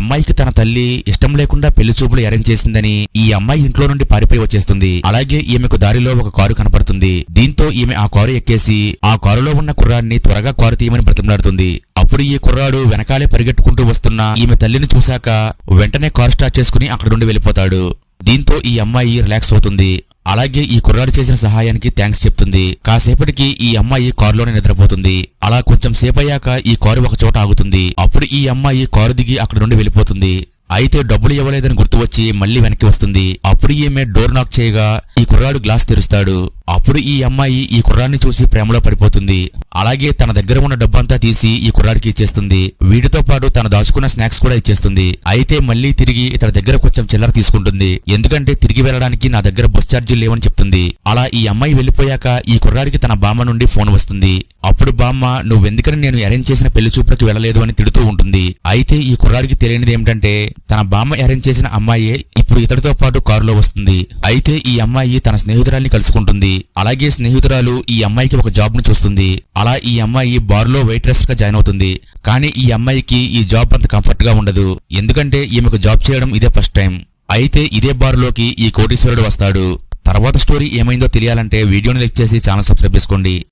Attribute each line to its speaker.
Speaker 1: అమ్మాయికి తన తల్లి ఇష్టం లేకుండా పెళ్ళి చూపులు అరేంజ్ చేసిందని ఈ అమ్మాయి ఇంట్లో నుండి పారిపోయి వచ్చేస్తుంది. అలాగే ఈమెకు దారిలో ఒక కారు కనపడుతుంది. దీంతో ఈమె ఆ కారు ఎక్కేసి ఆ కారులో ఉన్న కుర్రాడిని త్వరగా కారు తీయమని బ్రతిమలాడుతుంది. అప్పుడు ఈ కుర్రాడు వెనకాలే పరిగెట్టుకుంటూ వస్తున్న ఈమె తల్లిని చూశాక వెంటనే కారు స్టార్ట్ చేసుకుని అక్కడ నుండి వెళ్ళిపోతాడు. దీంతో ఈ అమ్మాయి రిలాక్స్ అవుతుంది. అలాగే ఈ కుర్రాడు చేసిన సహాయానికి థ్యాంక్స్ చెప్తుంది. కాసేపటికి ఈ అమ్మాయి కారులోనే నిద్రపోతుంది. అలా కొంచెం సేపయ్యాక ఈ కారు ఒక చోట ఆగుతుంది. అప్పుడు ఈ అమ్మాయి కారు దిగి అక్కడ నుండి వెళ్ళిపోతుంది. అయితే డబ్బులు ఇవ్వలేదని గుర్తు వచ్చి మళ్ళీ వెనక్కి వస్తుంది. అప్పుడు ఈమె డోర్ నాక్ చేయగా ఈ కుర్రాడు గ్లాస్ తెరుస్తాడు. అప్పుడు ఈ అమ్మాయి ఈ కుర్రాన్ని చూసి ప్రేమలో పడిపోతుంది. అలాగే తన దగ్గర ఉన్న డబ్బంతా తీసి ఈ కుర్రాడికి ఇచ్చేస్తుంది. వీటితో పాటు తను దాచుకున్న స్నాక్స్ కూడా ఇచ్చేస్తుంది. అయితే మళ్ళీ తిరిగి ఇతని దగ్గర కొంచెం చిల్లర తీసుకుంటుంది. ఎందుకంటే తిరిగి వెళ్ళడానికి నా దగ్గర బస్ ఛార్జీలు లేవని చెప్తుంది. అలా ఈ అమ్మాయి వెళ్ళిపోయాక ఈ కుర్రాడికి తన బామ్మ నుండి ఫోన్ వస్తుంది. అప్పుడు బామ్మ నువ్వెందుకని నేను అరేంజ్ చేసిన పెళ్ళి చూపులకు వెళ్ళలేదు అని తిడుతూ ఉంటుంది. అయితే ఈ కుర్రాడికి తెలియనిది ఏమిటంటే తన బామ్మ అరేంజ్ చేసిన అమ్మాయే ఇప్పుడు ఇతడితో పాటు కారులో వస్తుంది. అయితే ఈ అమ్మాయి తన స్నేహితురాల్ని కలుసుకుంటుంది. అలాగే స్నేహితురాలు ఈ అమ్మాయికి ఒక జాబ్ను చూస్తుంది. అలా ఈ అమ్మాయి బార్లో వెయిట్రెస్గా జాయిన్ అవుతుంది. కానీ ఈ అమ్మాయికి ఈ జాబ్ అంత కంఫర్ట్గా ఉండదు. ఎందుకంటే ఈమెకు జాబ్ చేయడం ఇదే ఫస్ట్ టైం. అయితే ఇదే బార్లోకి ఈ కోటీశ్వరుడు వస్తాడు. తర్వాత స్టోరీ ఏమైందో తెలియాలంటే వీడియోని లైక్ చేసి ఛానల్ సబ్స్క్రైబ్ చేసుకోండి.